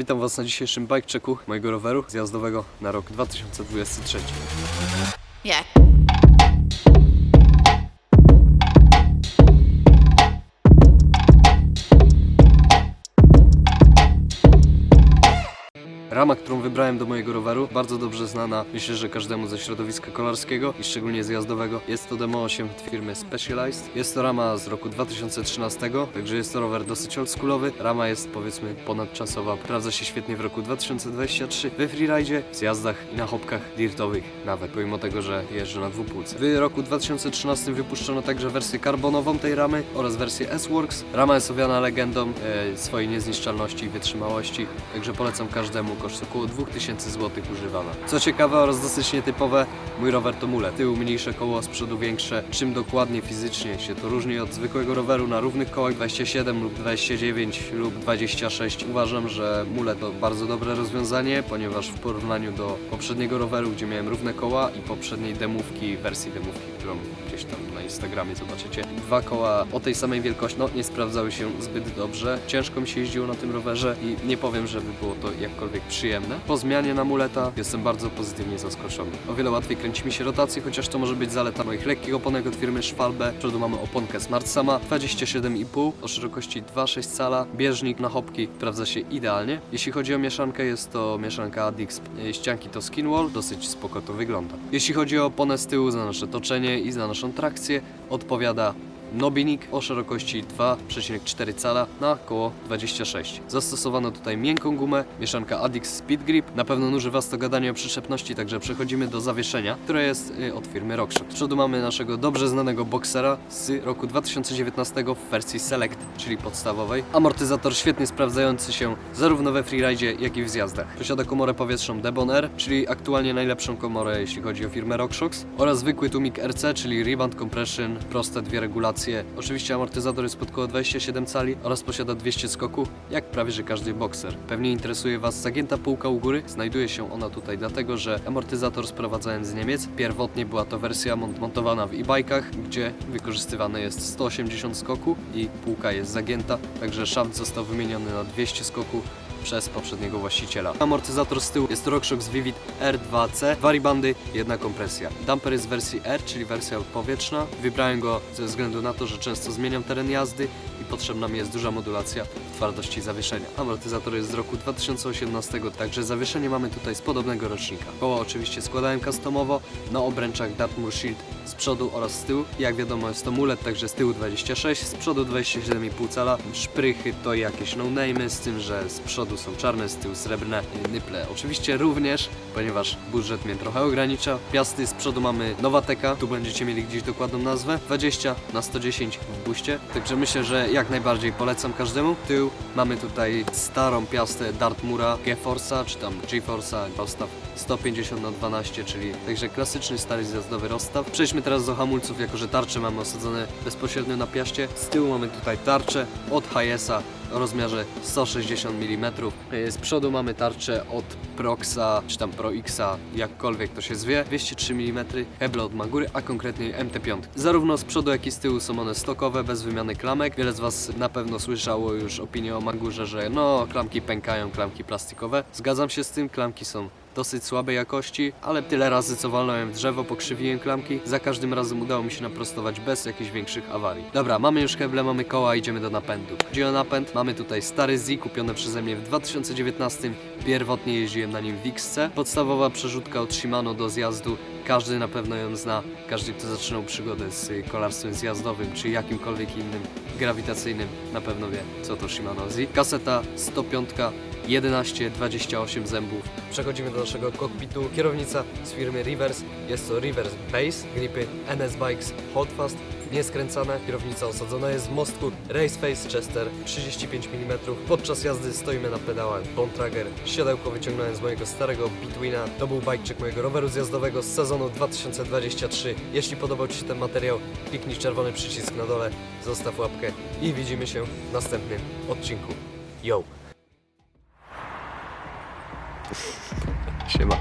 Witam Was na dzisiejszym bike checku mojego roweru zjazdowego na rok 2023. Yeah. Rama, którą wybrałem do mojego roweru, bardzo dobrze znana, myślę, że każdemu ze środowiska kolarskiego i szczególnie zjazdowego. Jest to Demo 8 od firmy Specialized. Jest to rama z roku 2013, także jest to rower dosyć oldschoolowy. Rama jest powiedzmy ponadczasowa, sprawdza się świetnie w roku 2023 we freeride, w zjazdach i na hopkach dirtowych nawet, pomimo tego, że jeżdżę na dwupółce. W roku 2013 wypuszczono także wersję karbonową tej ramy oraz wersję S-Works. Rama jest owiana legendą e, swojej niezniszczalności i wytrzymałości, także polecam każdemu, koszt około 2000 zł używana. Co ciekawe oraz dosyć nietypowe, mój rower to mule. Tył mniejsze koło, z przodu większe. Czym dokładnie fizycznie się to różni od zwykłego roweru na równych kołach 27 lub 29 lub 26. Uważam, że mule to bardzo dobre rozwiązanie, ponieważ w porównaniu do poprzedniego roweru, gdzie miałem równe koła i poprzedniej demówki, wersji demówki, którą gdzieś tam na Instagramie zobaczycie, dwa koła o tej samej wielkości, no nie sprawdzały się zbyt dobrze. Ciężko mi się jeździło na tym rowerze i nie powiem, żeby było to jakkolwiek przyjemne. Po zmianie na muleta jestem bardzo pozytywnie zaskoczony. O wiele łatwiej kręci mi się rotacje, chociaż to może być zaleta moich lekkich oponek od firmy Schwalbe. Z przodu mamy oponkę Smart Sama 27,5 o szerokości 2,6 cala. Bieżnik na hopki sprawdza się idealnie. Jeśli chodzi o mieszankę, jest to mieszanka Adix. E, Ścianki to Skinwall, dosyć spoko to wygląda. Jeśli chodzi o oponę z tyłu za nasze toczenie i za naszą trakcję, odpowiada Nobinik o szerokości 2,4 cala na około 26. Zastosowano tutaj miękką gumę, mieszanka Adix Speed Grip. Na pewno nuży Was to gadanie o przyczepności, także przechodzimy do zawieszenia, które jest y, od firmy Rockshot. Z przodu mamy naszego dobrze znanego boksera z roku 2019 w wersji Select, czyli podstawowej. Amortyzator świetnie sprawdzający się zarówno we freeride, jak i w zjazdach. Posiada komorę powietrzną Debon Air, czyli aktualnie najlepszą komorę, jeśli chodzi o firmę RockShox oraz zwykły tłumik RC, czyli Rebound Compression, proste dwie regulacje. Oczywiście amortyzator jest pod koło 27 cali oraz posiada 200 skoku, jak prawie że każdy bokser. Pewnie interesuje Was zagięta półka u góry. Znajduje się ona tutaj dlatego, że amortyzator sprowadzałem z Niemiec. Pierwotnie była to wersja mont- montowana w e-bikach, gdzie wykorzystywane jest 180 skoku i półka jest zagięta, także szaft został wymieniony na 200 skoku przez poprzedniego właściciela. Amortyzator z tyłu jest RockShox Vivid R2C, waribandy, jedna kompresja. Damper jest w wersji R, czyli wersja powietrzna. Wybrałem go ze względu na to, że często zmieniam teren jazdy i potrzebna mi jest duża modulacja twardości zawieszenia. Amortyzator jest z roku 2018, także zawieszenie mamy tutaj z podobnego rocznika. Koła oczywiście składałem customowo na obręczach Dartmoor Shield z przodu oraz z tyłu. Jak wiadomo jest to mulet, także z tyłu 26, z przodu 27,5 cala. Szprychy to jakieś no-name'y, z tym, że z przodu są czarne, z tyłu srebrne nyple. Oczywiście również, ponieważ budżet mnie trochę ogranicza. Piasty z przodu mamy Nowateka, tu będziecie mieli gdzieś dokładną nazwę. 20 na 110 w buście, także myślę, że jak najbardziej polecam każdemu. Tył mamy tutaj starą piastę Dartmura GeForce'a, czy tam GeForce'a, rozstaw 150 na 12, czyli także klasyczny stary zjazdowy rozstaw. Przejdźmy teraz do hamulców, jako że tarcze mamy osadzone bezpośrednio na piaście. Z tyłu mamy tutaj tarczę od Hayesa o rozmiarze 160 mm. Z przodu mamy tarczę od Proxa, czy tam Pro Xa, jakkolwiek to się zwie, 203 mm, heble od Magury, a konkretnie MT5. Zarówno z przodu, jak i z tyłu są one stokowe, bez wymiany klamek. Wiele z Was na pewno słyszało już opinię o Magurze, że no, klamki pękają, klamki plastikowe. Zgadzam się z tym, klamki są dosyć słabej jakości, ale tyle razy co walnąłem drzewo, pokrzywiłem klamki, za każdym razem udało mi się naprostować bez jakichś większych awarii. Dobra, mamy już heble, mamy koła, idziemy do napędu. Chodzi o napęd, mamy tutaj stary Z kupiony przeze mnie w 2019, pierwotnie jeździłem na nim w XC. Podstawowa przerzutka od Shimano do zjazdu, każdy na pewno ją zna, każdy kto zaczynał przygodę z kolarstwem zjazdowym, czy jakimkolwiek innym grawitacyjnym, na pewno wie co to Shimano Z. Kaseta 105 11, 28 zębów. Przechodzimy do naszego kokpitu. Kierownica z firmy Reverse. Jest to Reverse Base, gripy NS Bikes Hot Fast. Nieskręcane, kierownica osadzona jest w mostku Raceface Chester 35 mm. Podczas jazdy stoimy na pedałach Bontrager. Siodełko wyciągnąłem z mojego starego Bitwina. To był bikecheck mojego roweru zjazdowego z sezonu 2023. Jeśli podobał Ci się ten materiał, kliknij czerwony przycisk na dole, zostaw łapkę i widzimy się w następnym odcinku. Yo! Siema.